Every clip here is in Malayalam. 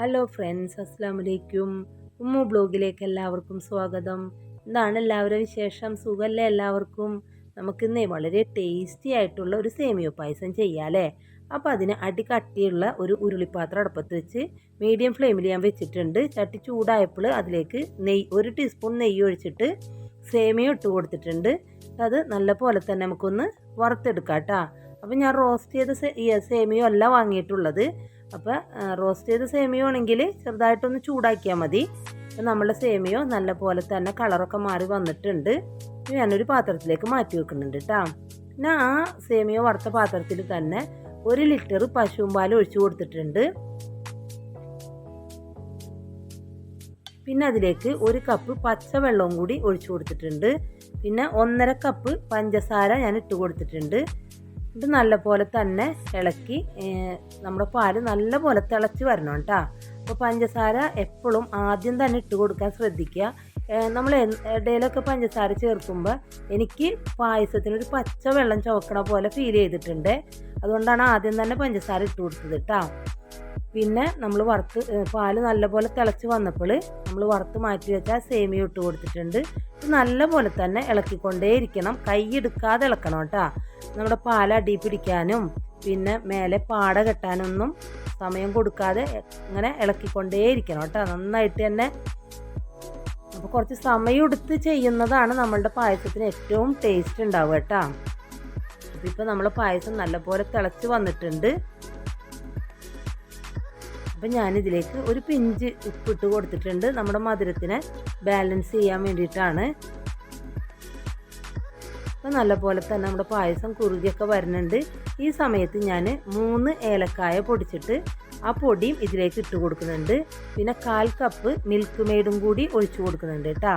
ഹലോ ഫ്രണ്ട്സ് അസ്സാം വലൈക്കും ഉമ്മു ബ്ലോഗിലേക്ക് എല്ലാവർക്കും സ്വാഗതം. എന്താണ് എല്ലാവരും വിശേഷം? സുഖമല്ലേ എല്ലാവർക്കും? നമുക്കിന്നേ വളരെ ടേസ്റ്റി ആയിട്ടുള്ള ഒരു സേമിയോ പായസം ചെയ്യാമല്ലേ അപ്പോൾ അതിന് അടി കട്ടിയുള്ള ഒരു ഉരുളിപ്പാത്രം അടുപ്പത്ത് വെച്ച് മീഡിയം ഫ്ലെയിമിൽ ഞാൻ വെച്ചിട്ടുണ്ട്. ചട്ടി ചൂടായപ്പോൾ അതിലേക്ക് നെയ്യ് ഒരു ടീസ്പൂൺ നെയ്യ് ഒഴിച്ചിട്ട് സേമിയ ഇട്ട് കൊടുത്തിട്ടുണ്ട്. അത് നല്ല പോലെ തന്നെ നമുക്കൊന്ന് വറുത്തെടുക്കാം കേട്ടോ. അപ്പോൾ ഞാൻ റോസ്റ്റ് ചെയ്ത സേമിയോ അല്ല വാങ്ങിയിട്ടുള്ളത്. അപ്പോൾ റോസ്റ്റ് ചെയ്ത സേമിയോ ആണെങ്കിൽ ചെറുതായിട്ടൊന്ന് ചൂടാക്കിയാൽ മതി. നമ്മളുടെ സേമിയോ നല്ല പോലെ തന്നെ കളറൊക്കെ മാറി വന്നിട്ടുണ്ട്. ഞാനൊരു പാത്രത്തിലേക്ക് മാറ്റി വെക്കുന്നുണ്ട് കേട്ടോ പിന്നെ ആ സേമിയോ വറുത്ത പാത്രത്തിൽ തന്നെ ഒരു ലിറ്റർ പശുവും പാൽ ഒഴിച്ചു കൊടുത്തിട്ടുണ്ട്. പിന്നെ അതിലേക്ക് ഒരു കപ്പ് പച്ചവെള്ളവും കൂടി ഒഴിച്ചു കൊടുത്തിട്ടുണ്ട്. പിന്നെ ഒന്നര കപ്പ് പഞ്ചസാര ഞാൻ ഇട്ട് കൊടുത്തിട്ടുണ്ട്. ഇത് നല്ലപോലെ തന്നെ ഇളക്കി നമ്മുടെ പാൽ നല്ലപോലെ തിളച്ച് വരണം കേട്ടോ. അപ്പോൾ പഞ്ചസാര എപ്പോഴും ആദ്യം തന്നെ ഇട്ട് കൊടുക്കാൻ ശ്രദ്ധിക്കുക. നമ്മൾ ഇടയിലൊക്കെ പഞ്ചസാര ചേർക്കുമ്പോൾ എനിക്ക് പായസത്തിനൊരു പച്ച വെള്ളം ചുവക്കണ പോലെ ഫീൽ ചെയ്തിട്ടുണ്ട്. അതുകൊണ്ടാണ് ആദ്യം തന്നെ പഞ്ചസാര ഇട്ട് കൊടുത്തത് കേട്ടോ പിന്നെ നമ്മൾ വറുത്ത് പാൽ നല്ലപോലെ തിളച്ച് വന്നപ്പോൾ നമ്മൾ വറുത്ത് മാറ്റി വെച്ചാൽ സേമിയ ഇട്ട് കൊടുത്തിട്ടുണ്ട്. ഇത് നല്ല പോലെ തന്നെ ഇളക്കിക്കൊണ്ടേ ഇരിക്കണം കൈ എടുക്കാതെ ഇളക്കണം കേട്ടോ നമ്മുടെ പാൽ അടി പിടിക്കാനും പിന്നെ മേലെ പാട കെട്ടാനൊന്നും സമയം കൊടുക്കാതെ ഇങ്ങനെ ഇളക്കിക്കൊണ്ടേ ഇരിക്കണം കേട്ടോ നന്നായിട്ട് തന്നെ അപ്പോൾ കുറച്ച് സമയം എടുത്ത് ചെയ്യുന്നതാണ് നമ്മളുടെ പായസത്തിന് ഏറ്റവും ടേസ്റ്റ് ഉണ്ടാവുക കേട്ടോ ഇപ്പോൾ നമ്മൾ പായസം നല്ലപോലെ തിളച്ച് വന്നിട്ടുണ്ട്. അപ്പം ഞാനിതിലേക്ക് ഒരു പിഞ്ച് ഉപ്പിട്ട് കൊടുത്തിട്ടുണ്ട്. നമ്മുടെ മധുരത്തിനെ ബാലൻസ് ചെയ്യാൻ വേണ്ടിയിട്ടാണ്. അപ്പം നല്ലപോലെ തന്നെ നമ്മുടെ പായസം കുറുകിയൊക്കെ വരുന്നുണ്ട്. ഈ സമയത്ത് ഞാൻ മൂന്ന് ഏലക്കായ പൊടിച്ചിട്ട് ആ പൊടിയും ഇതിലേക്ക് ഇട്ട് കൊടുക്കുന്നുണ്ട്. പിന്നെ കാൽ കപ്പ് മിൽക്ക് മെയ്ഡും കൂടി ഒഴിച്ചു കൊടുക്കുന്നുണ്ട് കേട്ടോ.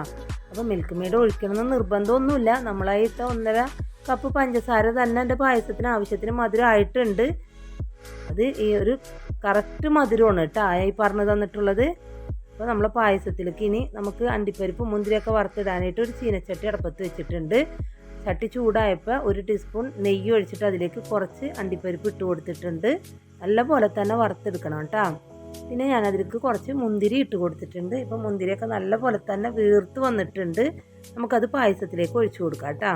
അപ്പോൾ മിൽക്ക് മെയ്ഡ് ഒഴിക്കണമെന്ന് നിർബന്ധമൊന്നുമില്ല. നമ്മളായിട്ട് ഒന്നര കപ്പ് പഞ്ചസാര തന്നെ എന്റെ പായസത്തിന് ആവശ്യത്തിന് മധുരം ആയിട്ടുണ്ട് അത് ഈ ഒരു കറക്റ്റ് മധുരമാണ് കേട്ടോ. ഈ പറഞ്ഞു തന്നിട്ടുള്ളത്. അപ്പോൾ നമ്മളെ പായസത്തിലേക്ക് ഇനി നമുക്ക് അണ്ടിപ്പരിപ്പ് മുന്തിരിയൊക്കെ വറുത്തിടാനായിട്ട് ഒരു ചീനച്ചട്ടി അടുപ്പത്ത് വെച്ചിട്ടുണ്ട്. ചട്ടി ചൂടായപ്പോൾ ഒരു ടീസ്പൂൺ നെയ്യ് ഒഴിച്ചിട്ട് അതിലേക്ക് കുറച്ച് അണ്ടിപ്പരിപ്പ് ഇട്ട് കൊടുത്തിട്ടുണ്ട്. നല്ല പോലെ തന്നെ വറുത്തെടുക്കണം കേട്ടോ. പിന്നെ ഞാൻ അതിലേക്ക് കുറച്ച് മുന്തിരി ഇട്ട് കൊടുത്തിട്ടുണ്ട്. ഇപ്പം മുന്തിരിയൊക്കെ നല്ല പോലെ തന്നെ വീർത്ത് വന്നിട്ടുണ്ട്. നമുക്കത് പായസത്തിലേക്ക് ഒഴിച്ചു കൊടുക്കാം കേട്ടോ.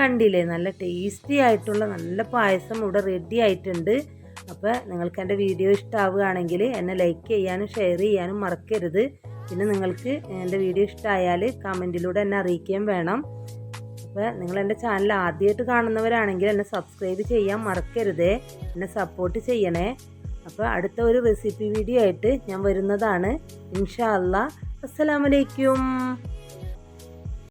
കണ്ടില്ലേ? നല്ല ടേസ്റ്റി ആയിട്ടുള്ള നല്ല പായസം ഇവിടെ റെഡി ആയിട്ടുണ്ട്. അപ്പോൾ നിങ്ങൾക്ക് എന്റെ വീഡിയോ ഇഷ്ടമാവുകയാണെങ്കിൽ എന്നെ ലൈക്ക് ചെയ്യാനും ഷെയർ ചെയ്യാനും മറക്കരുത്. പിന്നെ നിങ്ങൾക്ക് എന്റെ വീഡിയോ ഇഷ്ടമായാൽ കമന്റിലൂടെ എന്നെ അറിയിക്കുകയും വേണം. അപ്പോൾ നിങ്ങൾ എന്റെ ചാനൽ ആദ്യമായിട്ട് കാണുന്നവരാണെങ്കിൽ എന്നെ സബ്സ്ക്രൈബ് ചെയ്യാൻ മറക്കരുതേ. എന്നെ സപ്പോർട്ട് ചെയ്യണേ. അപ്പോൾ അടുത്ത ഒരു റെസിപ്പി വീഡിയോ ആയിട്ട് ഞാൻ വരുന്നതാണ്. ഇൻഷാ അല്ലാ അസ്സലാമലൈക്കും